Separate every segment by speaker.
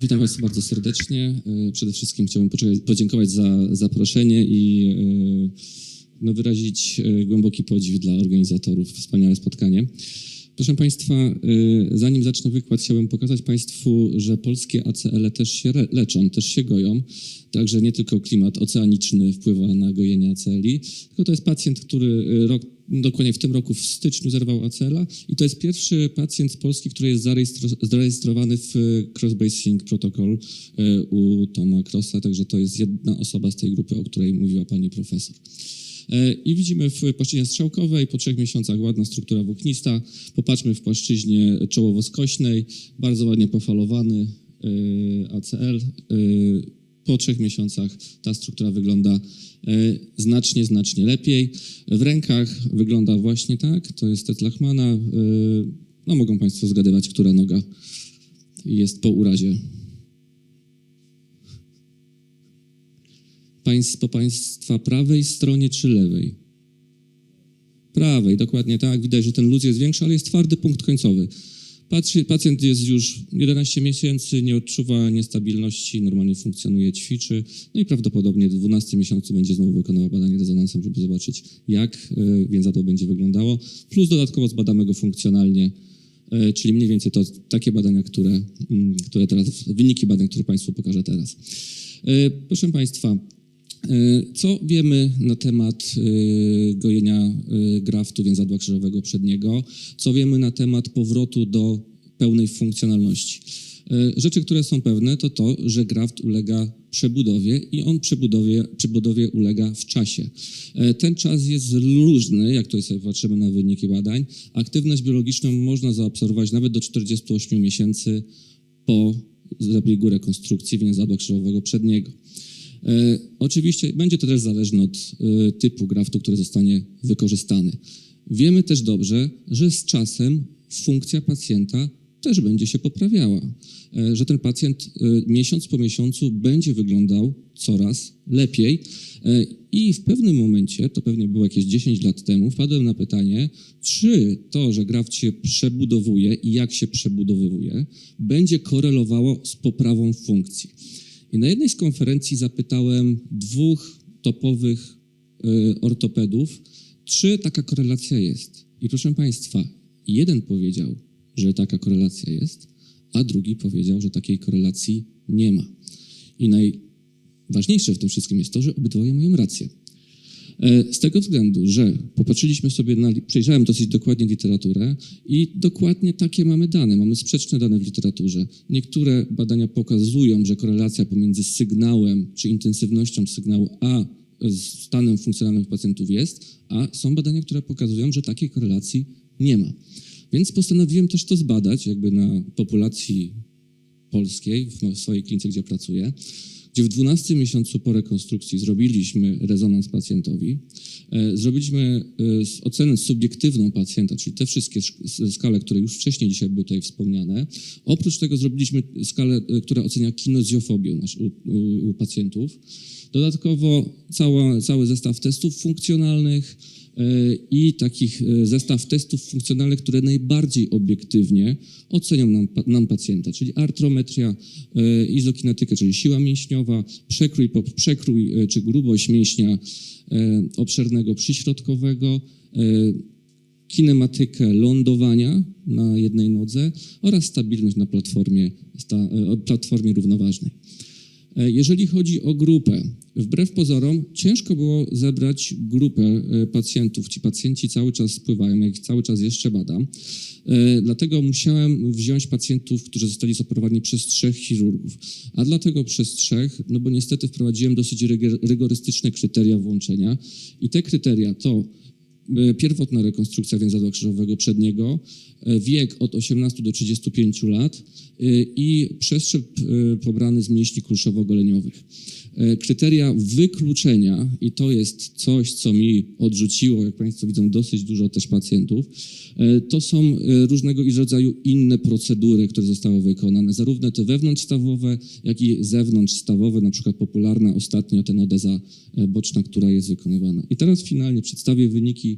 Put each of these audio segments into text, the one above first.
Speaker 1: Witam Państwa bardzo serdecznie. E, Przede wszystkim chciałbym podziękować za zaproszenie i e, no, wyrazić e, głęboki podziw dla organizatorów. Wspaniałe spotkanie. Proszę Państwa, e, zanim zacznę wykład, chciałbym pokazać Państwu, że polskie ACL też się leczą, też się goją. Także nie tylko klimat oceaniczny wpływa na gojenie ACL-i, tylko to jest pacjent, który e, rok, dokładnie w tym roku w styczniu zerwał ACL-a i to jest pierwszy pacjent z Polski, który jest zarejestro- zarejestrowany w e, Cross-Basing Protocol e, u Toma Crossa, także to jest jedna osoba z tej grupy, o której mówiła pani profesor. E, I widzimy w płaszczyźnie strzałkowej po trzech miesiącach ładna struktura włóknista. Popatrzmy w płaszczyźnie czołowo-skośnej, bardzo ładnie pofalowany ACL. Po trzech miesiącach ta struktura wygląda e, znacznie, znacznie lepiej. W rękach wygląda właśnie tak, to jest Ted Lachmana. E, No mogą Państwo zgadywać, która noga jest po urazie. Po Państwa prawej stronie czy lewej? Prawej, dokładnie tak. Widać, że ten luz jest większy, ale jest twardy punkt końcowy. Pacjent jest już 11 miesięcy, nie odczuwa niestabilności, normalnie funkcjonuje, ćwiczy, no i prawdopodobnie w 12 miesiącu będzie znowu wykonywał badanie rezonansem, żeby zobaczyć, jak y, więzadło będzie wyglądało. Plus dodatkowo zbadamy go funkcjonalnie, y, czyli mniej więcej to takie badania, które, mm, które teraz, wyniki badań, które Państwu pokażę teraz. Y, Proszę Państwa, E, Co wiemy na temat e, gojenia e, graftu więzadła krzyżowego przedniego? Co wiemy na temat powrotu do pełnej funkcjonalności? E, Rzeczy, które są pewne, to to, że graft ulega przebudowie i on przebudowie, przebudowie ulega w czasie. E, Ten czas jest różny, jak tutaj sobie patrzymy na wyniki badań. Aktywność biologiczną można zaobserwować nawet do 48 miesięcy po zabiegu rekonstrukcji więzadła krzyżowego przedniego. E, oczywiście będzie to też zależne od e, typu graftu, który zostanie wykorzystany. Wiemy też dobrze, że z czasem funkcja pacjenta też będzie się poprawiała, e, że ten pacjent miesiąc po miesiącu będzie wyglądał coraz lepiej i w pewnym momencie, to pewnie było jakieś 10 lat temu, wpadłem na pytanie, czy to, że graft się przebudowuje i jak się przebudowywuje, będzie korelowało z poprawą funkcji. I na jednej z konferencji zapytałem dwóch topowych y, ortopedów, czy taka korelacja jest. I proszę Państwa, jeden powiedział, że taka korelacja jest, a drugi powiedział, że takiej korelacji nie ma. I najważniejsze w tym wszystkim jest to, że obydwoje mają rację. E, Z tego względu, że popatrzyliśmy sobie na, przejrzałem dosyć dokładnie literaturę i dokładnie takie mamy dane, mamy sprzeczne dane w literaturze. Niektóre badania pokazują, że korelacja pomiędzy sygnałem czy intensywnością sygnału a stanem funkcjonalnym pacjentów jest, a są badania, które pokazują, że takiej korelacji nie ma. Więc postanowiłem też to zbadać jakby na populacji polskiej, w swojej klinice, gdzie pracuję, gdzie w 12 miesiącu po rekonstrukcji zrobiliśmy rezonans pacjentowi, e, zrobiliśmy e, ocenę subiektywną pacjenta, czyli te wszystkie skale, które już wcześniej dzisiaj były tutaj wspomniane. Oprócz tego zrobiliśmy skalę, e, która ocenia kinezjofobię nasz, u, u, pacjentów. Dodatkowo cała, cały zestaw testów funkcjonalnych, i takich e, zestaw testów funkcjonalnych, które najbardziej obiektywnie ocenią nam, nam pacjenta, czyli artrometria, e, izokinetykę, czyli siła mięśniowa, przekrój, przekrój e, czy grubość mięśnia e, obszernego przyśrodkowego, e, kinematykę lądowania na jednej nodze oraz stabilność na platformie, sta, e, platformie równoważnej. E, Jeżeli chodzi o grupę, wbrew pozorom ciężko było zebrać grupę e, pacjentów. Ci pacjenci cały czas spływają, ja ich cały czas jeszcze badam. E, Dlatego musiałem wziąć pacjentów, którzy zostali zoperowani przez trzech chirurgów. A dlatego przez trzech, no bo niestety wprowadziłem dosyć rygorystyczne kryteria włączenia. I te kryteria to pierwotna rekonstrukcja więzadła krzyżowego przedniego, e, wiek od 18 do 35 lat e, i przestrzep e, pobrany z mięśni kulszowo-goleniowych. E, Kryteria wykluczenia, i to jest coś, co mi odrzuciło, jak Państwo widzą, dosyć dużo też pacjentów, e, to są e, różnego rodzaju inne procedury, które zostały wykonane, zarówno te wewnątrzstawowe, jak i zewnątrzstawowe, na przykład popularna ostatnio tenodeza e, boczna, która jest wykonywana. I teraz finalnie przedstawię wyniki E,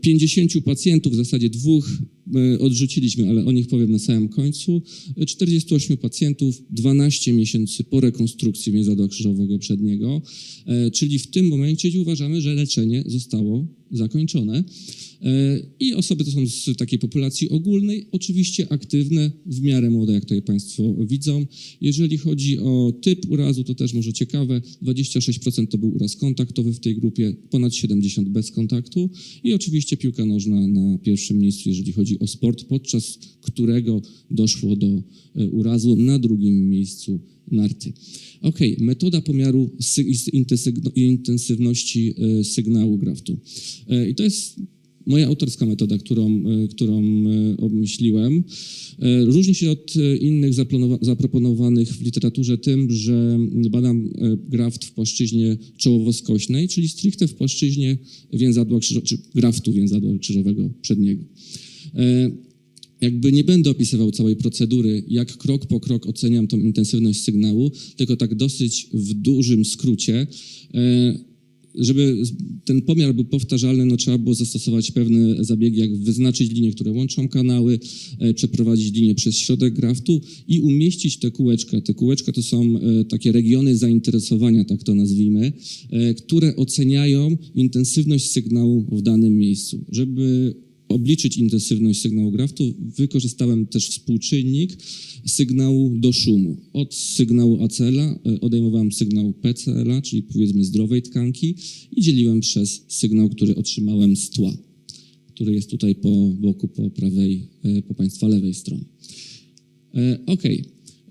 Speaker 1: 50 pacjentów, w zasadzie dwóch e, odrzuciliśmy, ale o nich powiem na samym końcu. E, 48 pacjentów, 12 miesięcy po rekonstrukcji więzadła krzyżowego przedniego, E, czyli w tym momencie uważamy, że leczenie zostało zakończone. E, I osoby to są z takiej populacji ogólnej, oczywiście aktywne, w miarę młode, jak tutaj Państwo widzą. Jeżeli chodzi o typ urazu, to też może ciekawe, 26% to był uraz kontaktowy w tej grupie, ponad 70% bez kontaktu i oczywiście piłka nożna na pierwszym miejscu, jeżeli chodzi o sport, podczas którego doszło do e, urazu, na drugim miejscu narty. Ok, metoda pomiaru sy- intensy- intensywności e, sygnału graftu. E, I to jest moja autorska metoda, którą, e, którą e, obmyśliłem. Różni się od innych zaproponowanych w literaturze tym, że badam graft w płaszczyźnie czołowo-skośnej, czyli stricte w płaszczyźnie więzadła czy graftu więzadła krzyżowego przedniego. Jakby nie będę opisywał całej procedury, jak krok po krok oceniam tą intensywność sygnału, tylko tak dosyć w dużym skrócie. Żeby ten pomiar był powtarzalny, no trzeba było zastosować pewne zabiegi, jak wyznaczyć linie, które łączą kanały, e, przeprowadzić linię przez środek graftu i umieścić te kółeczka. Te kółeczka to są e, takie regiony zainteresowania, tak to nazwijmy, e, które oceniają intensywność sygnału w danym miejscu. Żeby obliczyć intensywność sygnału graftu, wykorzystałem też współczynnik sygnału do szumu. Od sygnału ACL-a e, odejmowałem sygnał PCL-a, czyli powiedzmy zdrowej tkanki i dzieliłem przez sygnał, który otrzymałem z tła, który jest tutaj po boku, po prawej, e, po Państwa lewej stronie. E, OK.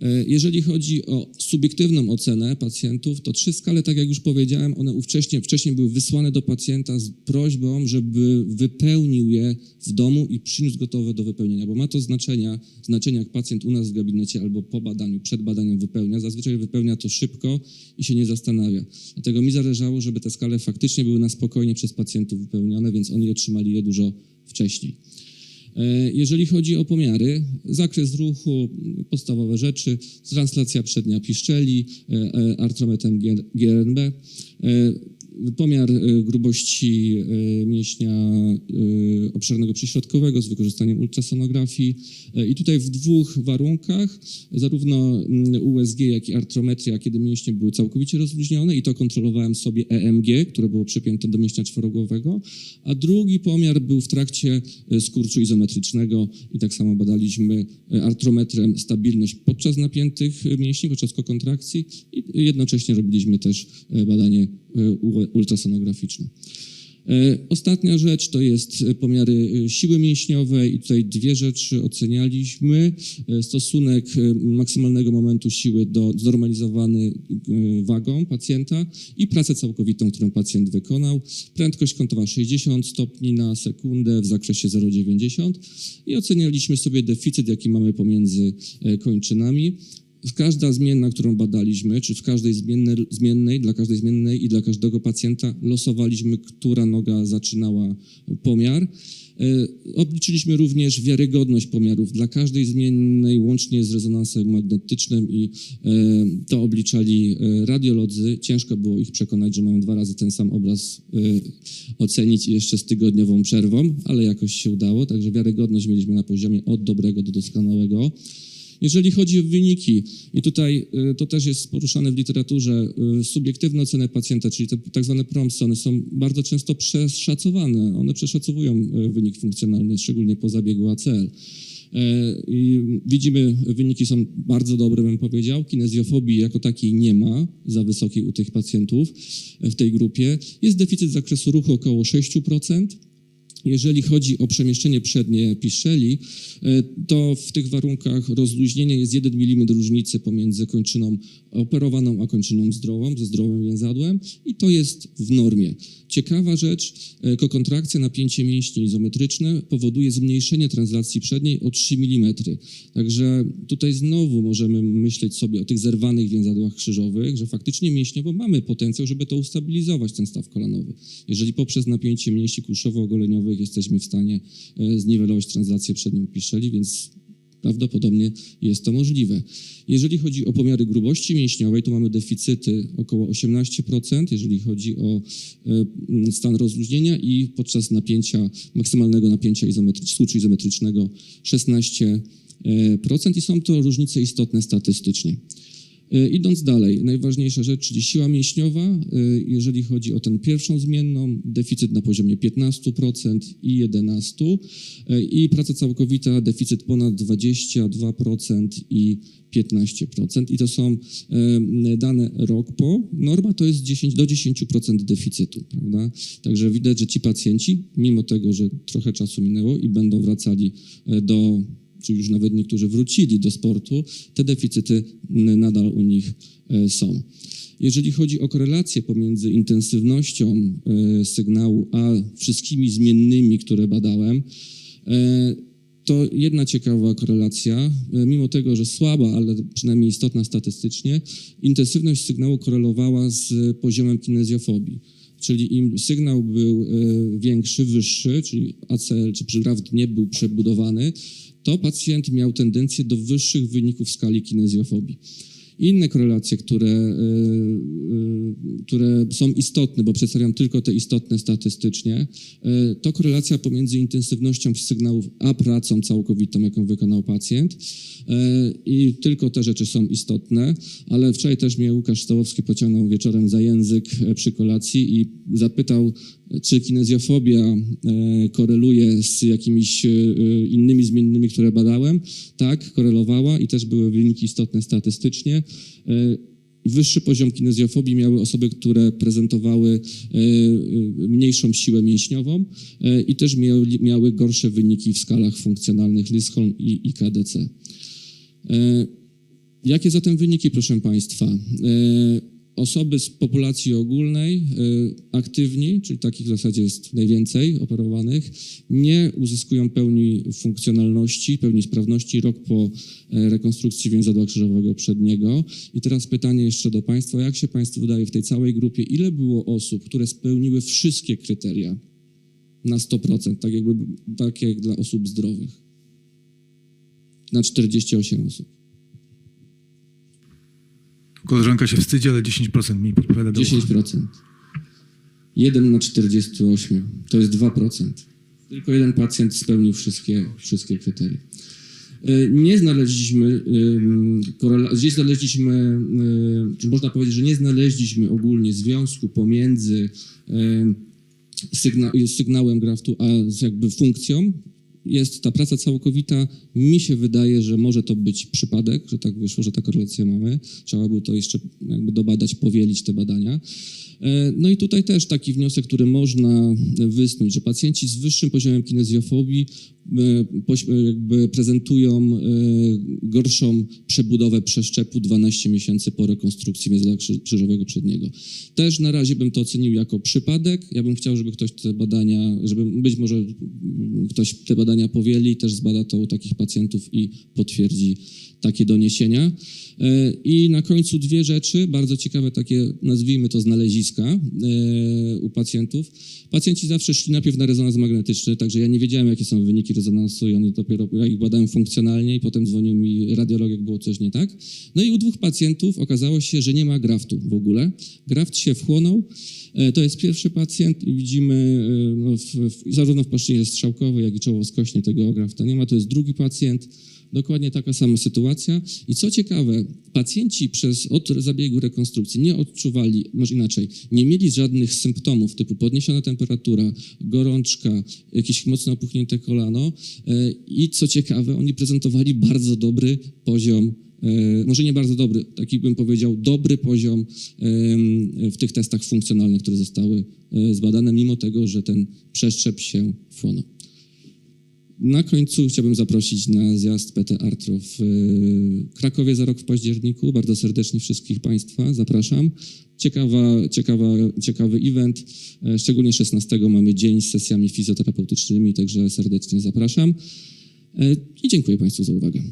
Speaker 1: E, Jeżeli chodzi o subiektywną ocenę pacjentów, to trzy skale, tak jak już powiedziałem, one ówcześnie, wcześniej były wysłane do pacjenta z prośbą, żeby wypełnił je w domu i przyniósł gotowe do wypełnienia, bo ma to znaczenia, znaczenie jak pacjent u nas w gabinecie albo po badaniu, przed badaniem wypełnia. Zazwyczaj wypełnia to szybko i się nie zastanawia. Dlatego mi zależało, żeby te skale faktycznie były na spokojnie przez pacjentów wypełnione, więc oni otrzymali je dużo wcześniej. E, Jeżeli chodzi o pomiary, zakres ruchu, podstawowe rzeczy, translacja przednia piszczeli, e, e, artrometrem G- GRNB, pomiar e, grubości e, mięśnia e, obszarnego przyśrodkowego z wykorzystaniem ultrasonografii. I tutaj w dwóch warunkach, zarówno mm, USG, jak i artrometria, kiedy mięśnie były całkowicie rozluźnione i to kontrolowałem sobie EMG, które było przypięte do mięśnia czworogłowego, a drugi pomiar był w trakcie skurczu izometrycznego i tak samo badaliśmy artrometrem stabilność podczas napiętych mięśni, podczas kontrakcji i jednocześnie robiliśmy też badanie ultrasonograficzne. E, Ostatnia rzecz to jest e, pomiary e, siły mięśniowej i tutaj dwie rzeczy ocenialiśmy. Stosunek maksymalnego momentu siły do znormalizowany wagą pacjenta i pracę całkowitą, którą pacjent wykonał. Prędkość kątowa 60 stopni na sekundę w zakresie 0,90 i ocenialiśmy sobie deficyt, jaki mamy pomiędzy kończynami. Każda zmienna, którą badaliśmy, czy w każdej zmiennej, dla każdej zmiennej i dla każdego pacjenta losowaliśmy, która noga zaczynała pomiar. E, Obliczyliśmy również wiarygodność pomiarów dla każdej zmiennej, łącznie z rezonansem magnetycznym i e, to obliczali e, radiolodzy. Ciężko było ich przekonać, że mają dwa razy ten sam obraz ocenić jeszcze z tygodniową przerwą, ale jakoś się udało, także wiarygodność mieliśmy na poziomie od dobrego do doskonałego. Jeżeli chodzi o wyniki, i tutaj y, to też jest poruszane w literaturze, y, subiektywne oceny pacjenta, czyli te tak zwane promsy, one są bardzo często przeszacowane. One przeszacowują y, wynik funkcjonalny, szczególnie po zabiegu ACL. E, I widzimy, wyniki są bardzo dobre, bym powiedział. Kinezjofobii jako takiej nie ma za wysokiej u tych pacjentów e, w tej grupie. Jest deficyt zakresu ruchu około 6%. Jeżeli chodzi o przemieszczenie przednie piszczeli, e, to w tych warunkach rozluźnienie jest 1 mm różnicy pomiędzy kończyną operowaną a kończyną zdrową, ze zdrowym więzadłem i to jest w normie. Ciekawa rzecz, e, kokontrakcja, napięcie mięśni izometryczne powoduje zmniejszenie translacji przedniej o 3 mm. Także tutaj znowu możemy myśleć sobie o tych zerwanych więzadłach krzyżowych, że faktycznie mięśniowo mamy potencjał, żeby to ustabilizować, ten staw kolanowy. Jeżeli poprzez napięcie mięśni kulszowo-ogoleniowych jesteśmy w stanie e, zniwelować translację przednią piszczeli, więc prawdopodobnie jest to możliwe. Jeżeli chodzi o pomiary grubości mięśniowej, to mamy deficyty około 18%, jeżeli chodzi o e, stan rozluźnienia i podczas napięcia, maksymalnego napięcia izometry, słuczu izometrycznego 16%. I są to różnice istotne statystycznie. E, Idąc dalej, najważniejsza rzecz, czyli siła mięśniowa. E, Jeżeli chodzi o tę pierwszą zmienną, deficyt na poziomie 15% i 11%. e, I praca całkowita, deficyt ponad 22% i 15%. I to są dane rok po. Norma to jest 10, do 10% deficytu, prawda? Także widać, że ci pacjenci, mimo tego, że trochę czasu minęło i będą wracali do czy już nawet niektórzy wrócili do sportu, te deficyty nadal u nich e, są. Jeżeli chodzi o korelację pomiędzy intensywnością e, sygnału a wszystkimi zmiennymi, które badałem, e, to jedna ciekawa korelacja, mimo tego, że słaba, ale przynajmniej istotna statystycznie, intensywność sygnału korelowała z poziomem kinezjofobii. Czyli im sygnał był e, większy, wyższy, czyli ACL czy graf dnie był przebudowany, to pacjent miał tendencję do wyższych wyników skali kinezjofobii. Inne korelacje, które, e, e, które są istotne, bo przedstawiam tylko te istotne statystycznie, e, to korelacja pomiędzy intensywnością sygnałów a pracą całkowitą, jaką wykonał pacjent. I tylko te rzeczy są istotne, ale wczoraj też mnie Łukasz Stołowski pociągnął wieczorem za język przy kolacji i zapytał, czy kinezjofobia e, koreluje z jakimiś e, innymi zmiennymi, które badałem. Tak, korelowała i też były wyniki istotne statystycznie. E, Wyższy poziom kinezjofobii miały osoby, które prezentowały mniejszą siłę mięśniową i też miały, gorsze wyniki w skalach funkcjonalnych Lisholm i, KDC. Jakie zatem wyniki, proszę Państwa? Osoby z populacji ogólnej, e, aktywni, czyli takich w zasadzie jest najwięcej operowanych, nie uzyskują pełni funkcjonalności, pełni sprawności rok po e, rekonstrukcji więzadła krzyżowego przedniego. I teraz pytanie jeszcze do Państwa, jak się Państwu wydaje w tej całej grupie, ile było osób, które spełniły wszystkie kryteria na 100%, tak jakby tak jak dla osób zdrowych? Na 48 osób.
Speaker 2: Koleżanka się wstydzi, ale 10% mi podpowiada. do ucha.
Speaker 1: 10%. 1 na 48 to jest 2%. Tylko jeden pacjent spełnił wszystkie, wszystkie kryteria. E, Nie znaleźliśmy, gdzieś znaleźliśmy, y, czy można powiedzieć, że nie znaleźliśmy ogólnie związku pomiędzy sygna, sygnałem graftu a jakby funkcją. Jest ta praca całkowita. Mi się wydaje, że może to być przypadek, że tak wyszło, że ta korelację mamy. Trzeba by to jeszcze jakby dobadać, powielić te badania. E, No i tutaj też taki wniosek, który można wysnuć, że pacjenci z wyższym poziomem kinezjofobii e, e, jakby prezentują gorszą przebudowę przeszczepu 12 miesięcy po rekonstrukcji więzadła krzy- krzyżowego przedniego. Też na razie bym to ocenił jako przypadek. Ja bym chciał, żeby ktoś te badania, żeby być może ktoś te badania powieli, też zbada to u takich pacjentów i potwierdzi takie doniesienia. E, I na końcu dwie rzeczy, bardzo ciekawe takie, nazwijmy to znaleziska e, u pacjentów. Pacjenci zawsze szli najpierw na rezonans magnetyczny, także ja nie wiedziałem, jakie są wyniki rezonansu i oni dopiero, ja ich badałem funkcjonalnie i potem dzwonił mi radiolog, jak było coś nie tak. No i u dwóch pacjentów okazało się, że nie ma graftu w ogóle. Graft się wchłonął. E, To jest pierwszy pacjent i widzimy no, w, w, zarówno w płaszczyźnie strzałkowej, jak i czołowo-skośnej tego grafta nie ma. To jest drugi pacjent. Dokładnie taka sama sytuacja. I co ciekawe, pacjenci przez od zabiegu rekonstrukcji nie odczuwali, może inaczej, nie mieli żadnych symptomów typu podniesiona temperatura, gorączka, jakieś mocno opuchnięte kolano. E, I co ciekawe, oni prezentowali bardzo dobry poziom e, może nie bardzo dobry, taki bym powiedział, dobry poziom em, w tych testach funkcjonalnych, które zostały e, zbadane, mimo tego, że ten przeszczep się wchłonął. Na końcu chciałbym zaprosić na zjazd PT Artro w e, Krakowie za rok w październiku. Bardzo serdecznie wszystkich Państwa zapraszam. Ciekawa, ciekawa, ciekawy event. E, Szczególnie 16 mamy dzień z sesjami fizjoterapeutycznymi, także serdecznie zapraszam. E, I dziękuję Państwu za uwagę.